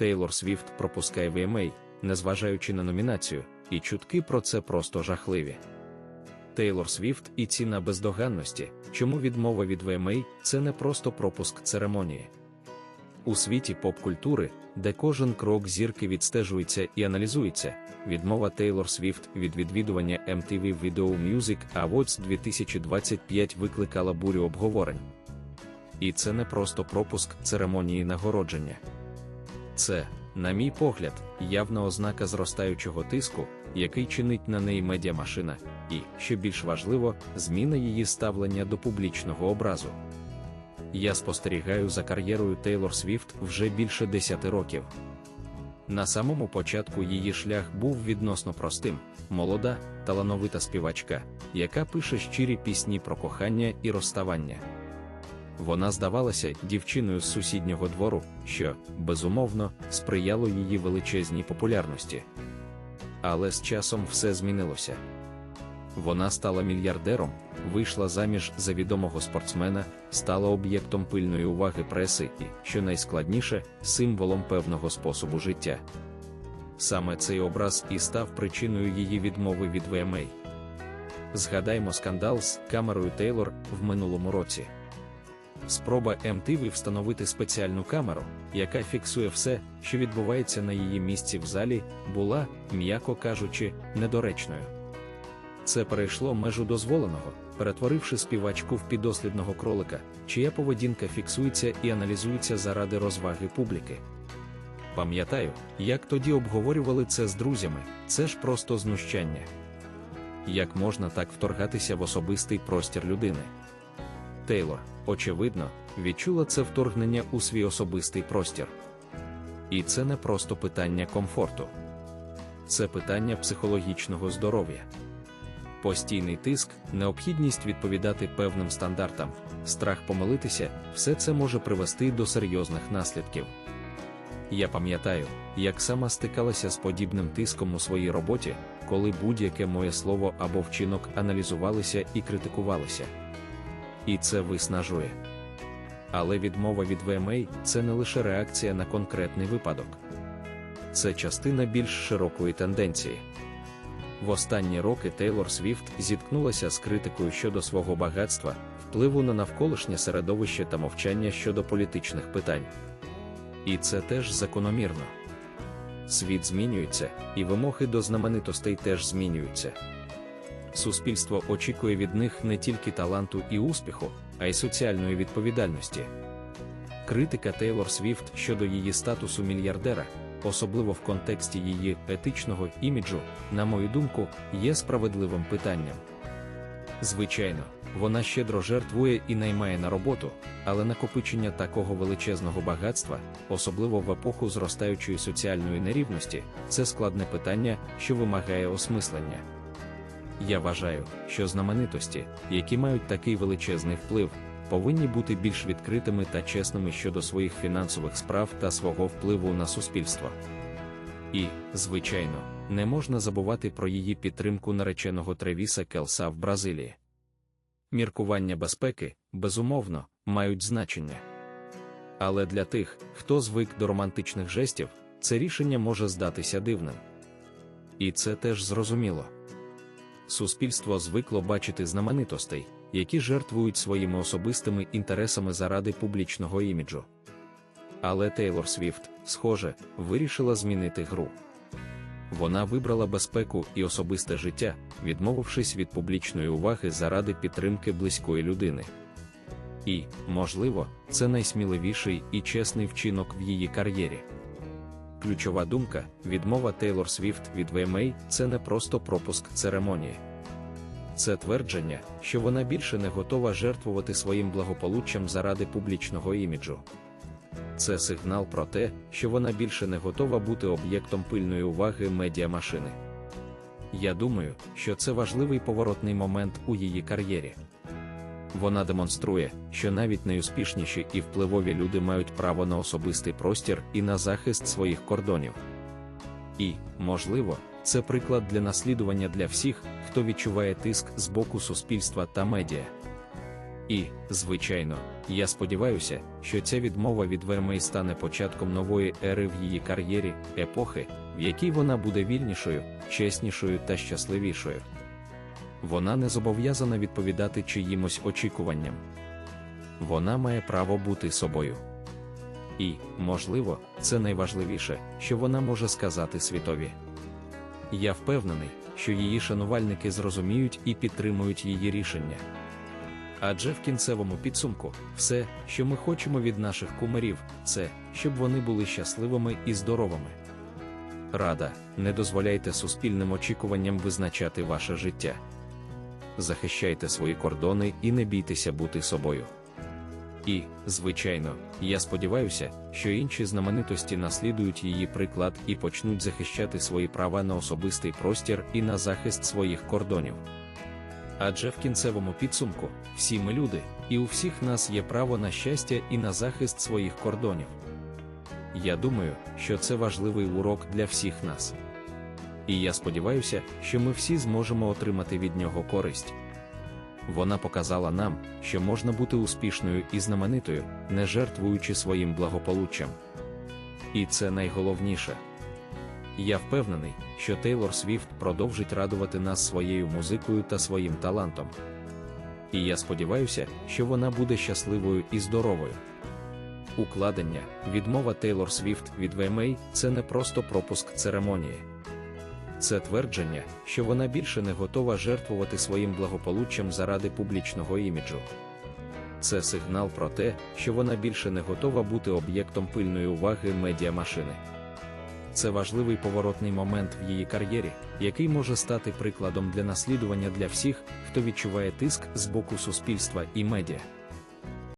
Тейлор Свіфт пропускає VMA, незважаючи на номінацію, і чутки про це просто жахливі. Тейлор Свіфт і ціна бездоганності, чому відмова від VMA – це не просто пропуск церемонії. У світі поп-культури, де кожен крок зірки відстежується і аналізується, відмова Тейлор Свіфт від відвідування MTV Video Music Awards 2025 викликала бурю обговорень. І це не просто пропуск церемонії нагородження. Це, на мій погляд, явна ознака зростаючого тиску, який чинить на неї медіамашина, і, що більш важливо, зміна її ставлення до публічного образу. Я спостерігаю за кар'єрою Тейлор Свіфт вже більше 10 років. На самому початку її шлях був відносно простим, молода, талановита співачка, яка пише щирі пісні про кохання і розставання. Вона здавалася дівчиною з сусіднього двору, що, безумовно, сприяло її величезній популярності. Але з часом все змінилося. Вона стала мільярдером, вийшла заміж за відомого спортсмена, стала об'єктом пильної уваги преси і, що найскладніше, символом певного способу життя. Саме цей образ і став причиною її відмови від VMA. Згадаймо скандал з камерою Тейлор в минулому році. Спроба MTV встановити спеціальну камеру, яка фіксує все, що відбувається на її місці в залі, була, м'яко кажучи, недоречною. Це перейшло межу дозволеного, перетворивши співачку в підослідного кролика, чия поведінка фіксується і аналізується заради розваги публіки. Пам'ятаю, як тоді обговорювали це з друзями, це ж просто знущання. Як можна так вторгатися в особистий простір людини? Тейлор, очевидно, відчула це вторгнення у свій особистий простір. І це не просто питання комфорту, це питання психологічного здоров'я. Постійний тиск, необхідність відповідати певним стандартам, страх помилитися, все це може привести до серйозних наслідків. Я пам'ятаю, як сама стикалася з подібним тиском у своїй роботі, коли будь-яке моє слово або вчинок аналізувалися і критикувалися. І це виснажує. Але відмова від VMA – це не лише реакція на конкретний випадок, це частина більш широкої тенденції. В останні роки Тейлор Свіфт зіткнулася з критикою щодо свого багатства, впливу на навколишнє середовище та мовчання щодо політичних питань. І це теж закономірно. Світ змінюється, і вимоги до знаменитостей теж змінюються. Суспільство очікує від них не тільки таланту і успіху, а й соціальної відповідальності. Критика Тейлор Свіфт щодо її статусу мільярдера, особливо в контексті її етичного іміджу, на мою думку, є справедливим питанням. Звичайно, вона щедро жертвує і наймає на роботу, але накопичення такого величезного багатства, особливо в епоху зростаючої соціальної нерівності, це складне питання, що вимагає осмислення. Я вважаю, що знаменитості, які мають такий величезний вплив, повинні бути більш відкритими та чесними щодо своїх фінансових справ та свого впливу на суспільство. І, звичайно, не можна забувати про її підтримку нареченого Тревіса Келса в Бразилії. Міркування безпеки, безумовно, мають значення. Але для тих, хто звик до романтичних жестів, це рішення може здатися дивним. І це теж зрозуміло. Суспільство звикло бачити знаменитостей, які жертвують своїми особистими інтересами заради публічного іміджу. Але Тейлор Свіфт, схоже, вирішила змінити гру. Вона вибрала безпеку і особисте життя, відмовившись від публічної уваги заради підтримки близької людини. І, можливо, це найсміливіший і чесний вчинок в її кар'єрі. Ключова думка, відмова Тейлор Свіфт від VMA – це не просто пропуск церемонії. Це твердження, що вона більше не готова жертвувати своїм благополуччям заради публічного іміджу. Це сигнал про те, що вона більше не готова бути об'єктом пильної уваги медіамашини. Я думаю, що це важливий поворотний момент у її кар'єрі. Вона демонструє, що навіть найуспішніші і впливові люди мають право на особистий простір і на захист своїх кордонів. І, можливо, це приклад для наслідування для всіх, хто відчуває тиск з боку суспільства та медіа. І, звичайно, я сподіваюся, що ця відмова від ВМА стане початком нової ери в її кар'єрі, епохи, в якій вона буде вільнішою, чеснішою та щасливішою. Вона не зобов'язана відповідати чиїмось очікуванням. Вона має право бути собою. І, можливо, це найважливіше, що вона може сказати світові. Я впевнений, що її шанувальники зрозуміють і підтримують її рішення. Адже в кінцевому підсумку, все, що ми хочемо від наших кумирів, це щоб вони були щасливими і здоровими. Рада, не дозволяйте суспільним очікуванням визначати ваше життя. Захищайте свої кордони і не бійтеся бути собою. І, звичайно, я сподіваюся, що інші знаменитості наслідують її приклад і почнуть захищати свої права на особистий простір і на захист своїх кордонів. Адже в кінцевому підсумку всі ми люди, і у всіх нас є право на щастя і на захист своїх кордонів. Я думаю, що це важливий урок для всіх нас. І я сподіваюся, що ми всі зможемо отримати від нього користь. Вона показала нам, що можна бути успішною і знаменитою, не жертвуючи своїм благополуччям. І це найголовніше. Я впевнений, що Тейлор Свіфт продовжить радувати нас своєю музикою та своїм талантом. І я сподіваюся, що вона буде щасливою і здоровою. Укладення, відмова Тейлор Свіфт від VMA – це не просто пропуск церемонії. Це твердження, що вона більше не готова жертвувати своїм благополуччям заради публічного іміджу. Це сигнал про те, що вона більше не готова бути об'єктом пильної уваги медіамашини. Це важливий поворотний момент в її кар'єрі, який може стати прикладом для наслідування для всіх, хто відчуває тиск з боку суспільства і медіа.